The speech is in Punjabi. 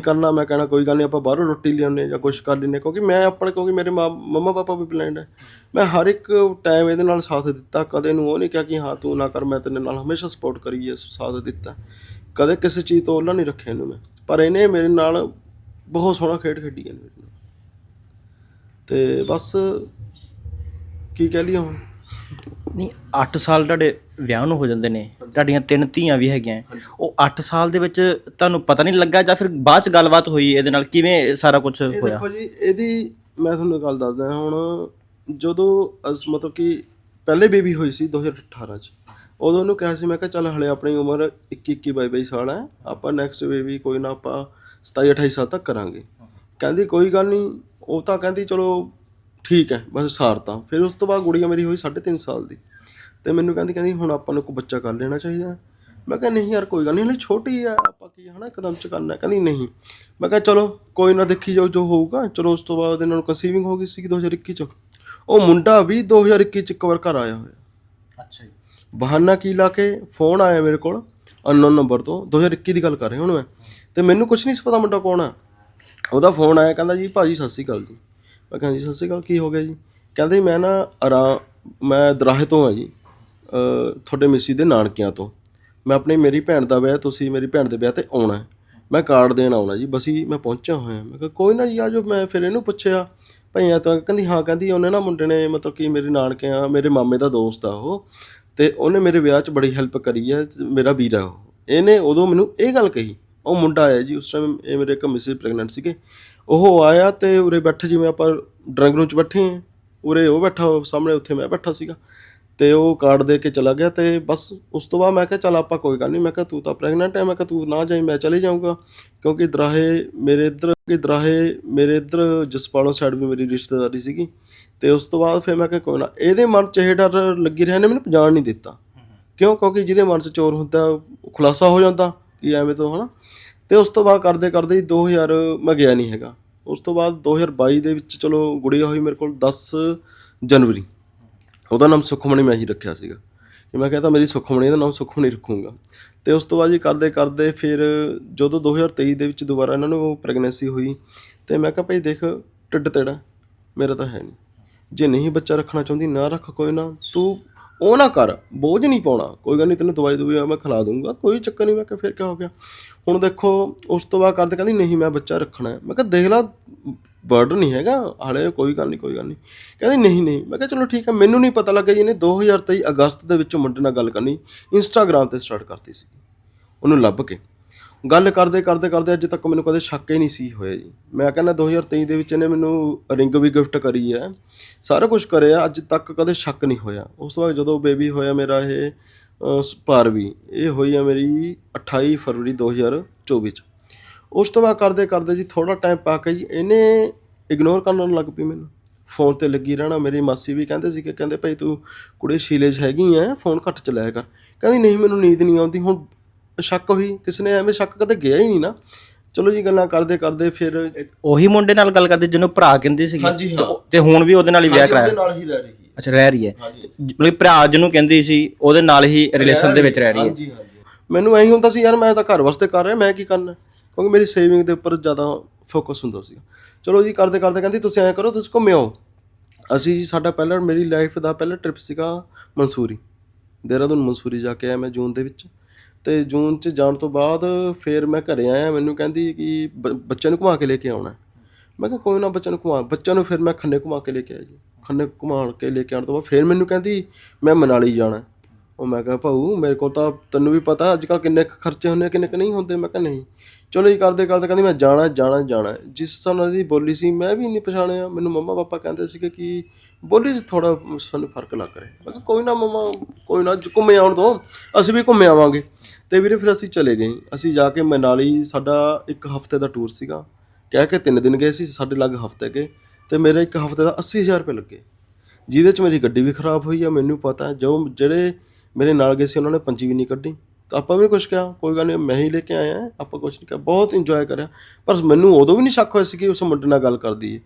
ਕਰਨਾ, ਮੈਂ ਕਹਿਣਾ ਕੋਈ ਗੱਲ ਨਹੀਂ, ਆਪਾਂ ਬਾਹਰੋਂ ਰੋਟੀ ਲਿਆਉਂਦੇ ਜਾਂ ਕੁਝ ਕਰ ਲੈਂਦੇ ਕਿਉਂਕਿ ਮੈਂ ਆਪਣੇ, ਕਿਉਂਕਿ ਮੇਰੇ ਮਾਂ, ਮੰਮਾ ਪਾਪਾ ਵੀ ਬਲਾਈਂਡ ਹੈ। ਮੈਂ ਹਰ ਇੱਕ ਟਾਈਮ ਇਹਦੇ ਨਾਲ ਸਾਥ ਦਿੱਤਾ, ਕਦੇ ਨੂੰ ਉਹ ਨਹੀਂ ਕਿਹਾ ਕਿ ਹਾਂ ਤੂੰ ਨਾ ਕਰ, ਮੈਂ ਤੇਰੇ ਨਾਲ ਹਮੇਸ਼ਾ ਸਪੋਰਟ ਕਰੀ ਹੈ, ਸਾਥ ਦਿੱਤਾ। ਕਦੇ ਕਿਸੇ ਚੀਜ਼ ਤੋਂ ਉਹਲਾ ਨਹੀਂ ਰੱਖਿਆ ਇਹਨੂੰ ਮੈਂ। ਪਰ ਇਹਨੇ ਮੇਰੇ ਨਾਲ ਬਹੁਤ ਸੋਹਣਾ ਖੇਡ ਖੇਡੀ ਹੈ ਮੇਰੇ ਨਾਲ। ਤੇ ਬਸ, ਕੀ ਕਹਿ ਲਈਏ ਹੁਣ? ਨਹੀਂ 8 ਸਾਲ ਤੁਹਾਡੇ ਵਿਆਹ ਨੂੰ ਹੋ ਜਾਂਦੇ ਨੇ ਤੁਹਾਡੀਆਂ ਤਿੰਨ ਧੀਆਂ ਵੀ ਹੈਗੀਆਂ ਉਹ 8 ਸਾਲ ਦੇ ਵਿੱਚ ਤੁਹਾਨੂੰ ਪਤਾ ਨਹੀਂ ਲੱਗਾ ਜਾਂ ਫਿਰ ਬਾਅਦ ਚ ਗੱਲਬਾਤ ਹੋਈ ਇਹਦੇ ਨਾਲ ਕਿਵੇਂ ਸਾਰਾ ਕੁਝ ਹੋਇਆ? ਦੇਖੋ ਜੀ ਇਹਦੀ ਮੈਂ ਤੁਹਾਨੂੰ ਗੱਲ ਦੱਸਦਾ ਹੁਣ ਜਦੋਂ ਅਸ ਮਤਲਬ ਕਿ ਪਹਿਲੇ ਬੇਬੀ ਹੋਈ ਸੀ 2018 ਚ ਉਦੋਂ ਉਹਨੂੰ ਕਿਹਾ ਸੀ ਮੈਂ ਕਿਹਾ ਚੱਲ ਹਲੇ ਆਪਣੀ ਉਮਰ 21 21 22 22 ਸਾਲ ਹੈ ਆਪਾਂ ਨੈਕਸਟ ਬੇਬੀ ਕੋਈ ਨਾ ਆਪਾਂ 27 28 ਸਾਲ ਤੱਕ ਕਰਾਂਗੇ। ਕਹਿੰਦੀ ਕੋਈ ਗੱਲ ਨਹੀਂ ਉਹ ਤਾਂ ਕਹਿੰਦੀ ਚਲੋ ਠੀਕ ਹੈ ਬਸ ਸਾਰਤਾ। ਫਿਰ ਉਸ ਤੋਂ ਬਾਅਦ ਗੁੜੀਆ ਮੇਰੀ ਹੋਈ 3.5 ਸਾਲ ਦੀ। ਤੇ ਮੈਨੂੰ ਕਹਿੰਦੀ ਕਹਿੰਦੀ ਹੁਣ ਆਪਾਂ ਨੂੰ ਕੋਈ ਬੱਚਾ ਕਰ ਲੈਣਾ ਚਾਹੀਦਾ। ਮੈਂ ਕਿਹਾ ਨਹੀਂ ਯਾਰ ਕੋਈ ਗੱਲ ਨਹੀਂ ਹਲੇ ਛੋਟੀ ਆ ਆਪਾਂ ਕੀ ਹਨਾ ਇੱਕਦਮ ਚ ਕਰਨਾ। ਕਹਿੰਦੀ ਨਹੀਂ। ਮੈਂ ਕਿਹਾ ਚਲੋ ਕੋਈ ਨਾ ਦੇਖੀ ਜਾਓ ਜੋ ਹੋਊਗਾ। ਚਲੋ ਉਸ ਤੋਂ ਬਾਅਦ ਇਹਨਾਂ ਨੂੰ ਕਨਸੀਵਿੰਗ ਹੋ ਗਈ ਸੀ 2021 ਚ। ਉਹ ਮੁੰਡਾ ਵੀ 2021 ਚ ਇੱਕ ਵਾਰ ਘਰ ਆਇਆ ਹੋਇਆ। ਅੱਛਾ ਜੀ। ਬਹਾਨਾ ਕੀ ਲਾ ਕੇ ਫੋਨ ਆਇਆ ਮੇਰੇ ਕੋਲ ਅਨਨੋਨ ਨੰਬਰ ਤੋਂ। 2021 ਦੀ ਗੱਲ ਕਰ ਰਿਹਾ ਹੁਣ ਮੈਂ। ਤੇ ਮੈਨੂੰ ਕੁਝ ਨਹੀਂ ਸੀ ਪਤਾ ਮੁੰਡਾ ਕੌਣ ਆ। ਉਹਦਾ ਫੋਨ ਆਇਆ ਕਹਿੰਦਾ ਜੀ ਭਾਜੀ ਸਤਿ ਸ਼੍ਰੀ ਅਕਾਲ ਜੀ। ਮੈਂ ਕਹਿੰਦਾ ਜੀ ਸਤਿ ਸ਼੍ਰੀ ਅਕਾਲ ਕੀ ਹੋ ਗਿਆ ਜੀ? ਕਹਿੰਦਾ ਮੈਂ ਨਾ ਆਰਾਮ ਮੈਂ ਦਰਾਹੇ ਤੋਂ ਆ ਜੀ। ਤੁਹਾਡੇ ਮਿਸੀ ਦੇ ਨਾਨਕਿਆਂ ਤੋਂ। ਮੈਂ ਆਪਣੀ ਮੇਰੀ ਭੈਣ ਦਾ ਵਿਆਹ, ਤੁਸੀਂ ਮੇਰੀ ਭੈਣ ਦੇ ਵਿਆਹ ਤੇ ਆਉਣਾ ਮੈਂ ਕਾਰਡ ਦੇਣ ਆਉਣਾ ਜੀ। ਬਸੀ ਮੈਂ ਪਹੁੰਚਿਆ ਹੋਇਆ ਮੈਂ ਕਿਹਾ, ਕੋਈ ਨਾ ਜੀ, ਆ ਜਾਓ। ਮੈਂ ਫਿਰ ਇਹਨੂੰ ਪੁੱਛਿਆ, ਭਈਆ, ਤਾਂ ਕਹਿੰਦੀ, ਹਾਂ, ਕਹਿੰਦੀ, ਉਹਨੇ ਨਾ ਮੁੰਡੇ ਨੇ ਮਤਲਬ ਕਿ ਮੇਰੇ ਨਾਨਕਿਆਂ, ਮੇਰੇ ਮਾਮੇ ਦਾ ਦੋਸਤ ਆ ਉਹ ਤੇ ਉਹਨੇ ਮੇਰੇ ਵਿਆਹ 'ਚ ਬੜੀ ਹੈਲਪ ਕਰੀ ਹੈ, ਮੇਰਾ ਵੀਰਾ ਉਹ। ਇਹਨੇ ਉਦੋਂ ਮੈਨੂੰ ਇਹ ਗੱਲ ਕਹੀ। ਉਹ ਮੁੰਡਾ ਆਇਆ ਜੀ, ਉਸ ਟਾਈਮ ਇਹ ਮੇਰੇ ਇੱਕ ਮਿਸਿਸ ਪ੍ਰੈਗਨੈਂਟ ਸੀਗੇ। ਉਹ ਆਇਆ ਤੇ ਉਰੇ ਬੈਠੇ, ਜਿਵੇਂ ਆਪਾਂ ਡਰਾਇੰਗ ਰੂਮ 'ਚ ਬੈਠੇ ਹਾਂ, ਉਰੇ ਉਹ ਬੈਠਾ ਸਾਹਮਣੇ ਉੱਥੇ ਮੈਂ ਬੈਠਾ ਸੀਗਾ। ਤੇ ਉਹ ਕਾਰਡ ਦੇ ਕੇ ਚਲਾ ਗਿਆ ਤੇ ਬਸ ਉਸ ਤੋਂ ਬਾਅਦ ਮੈਂ ਕਿਹਾ, ਚੱਲ ਆਪਾਂ ਕੋਈ ਗੱਲ ਨਹੀਂ ਮੈਂ ਕਿਹਾ, ਤੂੰ ਤਾਂ ਪ੍ਰੈਗਨੈਂਟ ਹੈ ਮੈਂ ਕਿਹਾ, ਤੂੰ ਨਾ ਜਾਈ, ਮੈਂ ਚਲੇ ਜਾਊਂਗਾ। ਕਿਉਂਕਿ ਦਰਾਹੇ ਮੇਰੇ ਇੱਧਰ ਕਿ ਦਰਾਹੇ ਮੇਰੇ ਇੱਧਰ ਜਸਪਾਲੋਂ ਸਾਈਡ ਵੀ ਮੇਰੀ ਰਿਸ਼ਤੇਦਾਰੀ ਸੀਗੀ। ਤੇ ਉਸ ਤੋਂ ਬਾਅਦ ਫਿਰ ਮੈਂ ਕਿਹਾ, ਕੋਈ ਨਾ। ਇਹਦੇ ਮਨ 'ਚ ਇਹ ਡਰ ਲੱਗੀ ਰਿਹਾ ਨੇ ਮੈਨੂੰ ਜਾਣ ਨਹੀਂ ਦਿੱਤਾ। ਕਿਉਂ? ਕਿਉਂਕਿ ਜਿਹਦੇ ਮਨ 'ਚ ਚੋਰ ਹੁੰਦਾ, ਖੁਲਾਸਾ ਹੋ ਜਾਂਦਾ ਕਿ ਐਵੇਂ ਤੋਂ, ਹਨਾ? ਤੇ ਉਸ ਤੋਂ ਬਾਅਦ ਕਰਦੇ ਕਰਦੇ ਹੀ 2000 ਮੈਂ ਗਿਆ ਨਹੀਂ ਹੈਗਾ। ਉਸ ਤੋਂ ਬਾਅਦ 2022 ਦੇ ਵਿੱਚ ਚਲੋ ਗੁੜੀਆ ਹੋਈ ਮੇਰੇ ਕੋਲ 10 ਜਨਵਰੀ। ਉਹਦਾ ਨਾਮ ਸੁਖਮਣੀ ਮੈਂ ਹੀ ਰੱਖਿਆ ਸੀਗਾ। ਕਿ ਮੈਂ ਕਹਿੰਦਾ ਮੇਰੀ ਸੁਖਮਣੀ ਦਾ ਨਾਮ ਸੁਖਮਣੀ ਰੱਖੂੰਗਾ। ਤੇ ਉਸ ਤੋਂ ਬਾਅਦ ਜੀ ਕਰਦੇ ਕਰਦੇ ਫਿਰ ਜਦੋਂ 2023 ਦੇ ਵਿੱਚ ਦੁਬਾਰਾ ਇਹਨਾਂ ਨੂੰ ਪ੍ਰੈਗਨੈਂਸੀ ਹੋਈ, ਤੇ ਮੈਂ ਕਿਹਾ ਭਾਈ ਦੇਖ ਢਿੱਡ ਤੇੜਾ, ਮੇਰਾ ਤਾਂ ਹੈ ਨਹੀਂ ਜੇ ਨਹੀਂ ਬੱਚਾ ਰੱਖਣਾ ਚਾਹੁੰਦੀ ਨਾ ਰੱਖ ਕੋਈ ਨਾ, ਤੂੰ ਉਹ ਨਾ ਕਰ, ਬੋਝ ਨਹੀਂ ਪਾਉਣਾ। ਕੋਈ ਗੱਲ ਨਹੀਂ ਤੈਨੂੰ ਦਵਾਈ ਦਵਾਈ ਮੈਂ ਖਿਲਾ ਦੂੰਗਾ ਕੋਈ ਚੱਕਰ ਨਹੀਂ ਮੈਂ ਕਿਹਾ ਫਿਰ ਕੀ ਹੋ ਗਿਆ? ਹੁਣ ਦੇਖੋ, ਉਸ ਤੋਂ ਬਾਅਦ ਕਰਦੇ ਕਹਿੰਦੀ, ਨਹੀਂ ਮੈਂ ਬੱਚਾ ਰੱਖਣਾ ਹੈ। ਮੈਂ ਕਿਹਾ ਦੇਖ ਲਾ ਬਰਡ ਨਹੀਂ ਹੈਗਾ ਹਾਲੇ ਕੋਈ ਗੱਲ ਨਹੀਂ ਕੋਈ ਗੱਲ ਨਹੀਂ। ਕਹਿੰਦੀ ਨਹੀਂ ਨਹੀਂ। ਮੈਂ ਕਿਹਾ ਚਲੋ ਠੀਕ ਹੈ ਮੈਨੂੰ ਨਹੀਂ ਪਤਾ ਲੱਗਾ ਜੀ ਇਹਨੇ 2023 ਅਗਸਤ ਦੇ ਵਿੱਚ ਮੁੰਡੇ ਨਾਲ ਗੱਲ ਕਰਨੀ ਇੰਸਟਾਗ੍ਰam ਤੇ ਸਟਾਰਟ ਕਰਤੀ ਸੀ। ਉਹਨੂੰ ਲੱਭ ਕੇ। ਗੱਲ ਕਰਦੇ ਕਰਦੇ ਕਰਦੇ ਅੱਜ ਤੱਕ ਮੈਨੂੰ ਕਦੇ ਸ਼ੱਕ ਹੀ ਨਹੀਂ ਸੀ ਹੋਇਆ ਜੀ। ਮੈਂ ਕਹਿੰਦਾ 2023 ਦੇ ਵਿੱਚ ਇਹਨੇ ਮੈਨੂੰ ਰਿੰਗ ਵੀ ਗਿਫਟ ਕਰੀ ਹੈ। ਸਾਰਾ ਕੁਝ ਕਰਿਆ ਅੱਜ ਤੱਕ ਕਦੇ ਸ਼ੱਕ ਨਹੀਂ ਹੋਇਆ। ਉਸ ਤੋਂ ਬਾਅਦ ਜਦੋਂ ਬੇਬੀ ਹੋਇਆ ਮੇਰਾ ਇਹ ਅਹ, ਪਾਰਵੀ ਇਹ ਹੋਈ ਆ ਮੇਰੀ 28 ਫਰਵਰੀ 2024 ਚ। ਉਸ ਤੋਂ ਬਾਅਦ ਕਰਦੇ ਕਰਦੇ ਜੀ ਥੋੜਾ ਟਾਈਮ ਪਾ ਕੇ ਜੀ ਇਹਨੇ ਇਗਨੋਰ ਕਰਨ ਲੱਗ ਪਈ ਮੈਨੂੰ। ਫੋਨ ਤੇ ਲੱਗੀ ਰਹਿਣਾ ਮੇਰੀ ਮਾਸੀ ਵੀ ਕਹਿੰਦੇ ਸੀ ਕਿ ਕਹਿੰਦੇ ਭਾਈ ਤੂੰ ਕੁੜੇ ਸ਼ੀਲੇ 'ਚ ਹੈਗੀ ਐ ਫੋਨ ਘੱਟ ਚਲਾਇਆ ਕਰ। ਕਹਿੰਦੀ ਨਹੀਂ ਮੈਨੂੰ ਨੀਂਦ ਨਹੀਂ ਆਉਂਦੀ ਹੁਣ ਸ਼ੱਕ ਹੋਈ ਕਿਸੇ ਨੇ ਐਵੇਂ ਸ਼ੱਕ ਕਦੇ ਗਿਆ ਹੀ ਨਹੀਂ ਨਾ। ਚਲੋ ਜੀ ਗੱਲਾਂ ਕਰਦੇ ਕਰਦੇ ਫਿਰ ਉਹੀ ਮੁੰਡੇ ਨਾਲ ਗੱਲ ਕਰਦੇ ਜਿਹਨੂੰ ਭਰਾ ਕਹਿੰਦੇ ਸੀਗੇ ਹਾਂਜੀ, ਹਾਂ। ਤੇ ਹੁਣ ਵੀ ਉਹਦੇ ਨਾਲ ਹੀ ਵਿਆਹ ਉਹਦੇ ਕਰਾਇਆ। ਨਾਲ ਹੀ ਰਹਿ ਰਹੀ ਹੈ। ਅੱਛਾ ਰਹਿ ਰਹੀ ਹੈ। ਹਾਂਜੀ। ਮਤਲਬ ਭਰਾ ਜਿਹਨੂੰ ਕਹਿੰਦੀ ਸੀ ਉਹਦੇ ਨਾਲ ਹੀ ਰਿਲੇਸ਼ਨ ਦੇ ਵਿੱਚ ਰਹਿ ਰਹੀ ਹੈ। ਹਾਂਜੀ ਹਾਂਜੀ। ਮੈਨੂੰ ਐਂ ਹੁੰਦਾ ਸੀ ਯਾਰ ਮੈਂ ਤਾਂ ਘਰ ਵਾਸਤੇ ਕਰ ਰਿਹਾ ਮੈਂ ਕੀ ਕਰਨਾ? ਕਿਉਂਕਿ ਮੇਰੀ ਸੇਵਿੰਗ ਦੇ ਉੱਪਰ ਜ਼ਿਆਦਾ ਫੋਕਸ ਹੁੰਦਾ ਸੀ ਚਲੋ ਜੀ, ਕਰਦੇ ਕਰਦੇ ਕਹਿੰਦੀ, ਤੁਸੀਂ ਐਂ ਕਰੋ, ਤੁਸੀਂ ਘੁੰਮਿਓ ਅਸੀਂ ਜੀ, ਸਾਡਾ ਪਹਿਲਾ, ਮੇਰੀ ਲਾਈਫ ਦਾ ਪਹਿਲਾ ਟ੍ਰਿਪ ਸੀਗਾ ਮਨਸੂਰੀ ਦੇਹਰਾਦੂਨ ਮਨਸੂਰੀ ਜਾ ਕੇ ਆਇਆ ਮੈਂ ਜੂਨ ਦੇ ਵਿੱਚ। ਤੇ ਜੂਨ ਚ ਜਾਣ ਤੋਂ ਬਾਅਦ ਫਿਰ ਮੈਂ ਘਰੇ ਆਇਆ, ਮੈਨੂੰ ਕਹਿੰਦੀ ਕਿ ਬੱਚਿਆਂ ਨੂੰ ਘੁਮਾ ਕੇ ਲੈ ਕੇ ਆਉਣਾ। ਮੈਂ ਕਿਹਾ, ਕੋਈ ਨਾ ਬੱਚਿਆਂ ਨੂੰ ਘੁਮਾ, ਬੱਚਿਆਂ ਨੂੰ ਫਿਰ ਮੈਂ ਖੰਨੇ ਘੁਮਾ ਕੇ ਲੈ ਕੇ ਆਇਆ ਜੀ। ਖੰਨੇ ਘੁਮਾਉਣ ਕੇ ਲੈ ਕੇ ਆਉਣ ਤੋਂ ਬਾਅਦ ਫਿਰ ਮੈਨੂੰ ਕਹਿੰਦੀ, ਮੈਂ ਮਨਾਲੀ ਜਾਣਾ। ਉਹ ਮੈਂ ਕਿਹਾ ਭਾਊ ਮੇਰੇ ਕੋਲ ਤਾਂ ਤੈਨੂੰ ਵੀ ਪਤਾ ਅੱਜ ਕੱਲ ਕਿੰਨੇ ਕੁ ਖਰਚੇ ਹੁੰਦੇ ਆ, ਕਿੰਨੇ ਕੁ ਨਹੀਂ ਹੁੰਦੇ? ਮੈਂ ਕਿਹਾ ਨਹੀਂ। ਚਲੋ ਜੀ ਕਰਦੇ ਕਰਦੇ ਕਹਿੰਦੀ ਮੈਂ ਜਾਣਾ ਜਾਣਾ ਜਾਣਾ। ਜਿਸ ਹਿਸਾਬ ਨਾਲ ਦੀ ਬੋਲੀ ਸੀ ਮੈਂ ਵੀ ਨਹੀਂ ਪਛਾਣਿਆ। ਮੈਨੂੰ ਮੰਮਾ ਪਾਪਾ ਕਹਿੰਦੇ ਸੀਗੇ ਕਿ ਬੋਲੀ 'ਚ ਥੋੜਾ ਸਾਨੂੰ ਫ਼ਰਕ ਲੱਗ ਰਿਹਾ। ਮੈਂ ਕਿਹਾ ਕੋਈ ਨਾ ਮੰਮਾ ਕੋਈ ਨਾ ਘੁੰਮੇ ਆਉਣ ਤੋਂ ਅਸੀਂ ਵੀ ਘੁੰਮੇ ਆਵਾਂਗੇ। ਤੇ ਵੀਰੇ ਫਿਰ ਅਸੀਂ ਚਲੇ ਗਏ। ਅਸੀਂ ਜਾ ਕੇ ਮਨਾਲੀ ਸਾਡਾ ਇੱਕ ਹਫ਼ਤੇ ਦਾ ਟੂਰ ਸੀਗਾ। ਕਹਿ ਕੇ ਤਿੰਨ ਦਿਨ ਗਏ ਸੀ ਸਾਡੇ ਲੱਗ ਹਫ਼ਤੇ ਗਏ। ਤੇ ਮੇਰੇ ਇੱਕ ਹਫ਼ਤੇ ਦਾ 80000 ਰੁਪਏ ਲੱਗੇ। ਜਿਹਦੇ ਚ ਮੇਰੀ ਗੱਡੀ ਵੀ ਖਰਾਬ ਹੋਈ ਆ ਮੈਨੂੰ ਪਤਾ ਹੈ, ਜੋ ਜਿਹੜੇ ਮੇਰੇ ਨਾਲ ਗਏ ਸੀ ਉਹਨਾਂ ਨੇ ਪੰਜੀ ਵੀ ਨਹੀਂ ਕੱਢੀ। ਤਾਂ ਆਪਾਂ ਵੀ ਕੁਝ ਕਿਹਾ। ਕੋਈ ਗੱਲ ਨਹੀਂ ਮੈਂ ਹੀ ਲੈ ਕੇ ਆਇਆ। ਆਪਾਂ ਕੁਝ ਨਹੀਂ ਕਿਹਾ। ਬਹੁਤ ਇੰਜੋਏ ਕਰਿਆ। ਪਰ ਮੈਨੂੰ ਉਦੋਂ ਵੀ ਨਹੀਂ ਸ਼ੱਕ ਹੋਇਆ ਸੀ ਕਿ ਉਸ ਮੁੰਡੇ ਨਾਲ ਗੱਲ ਕਰਦੀ ਹੈ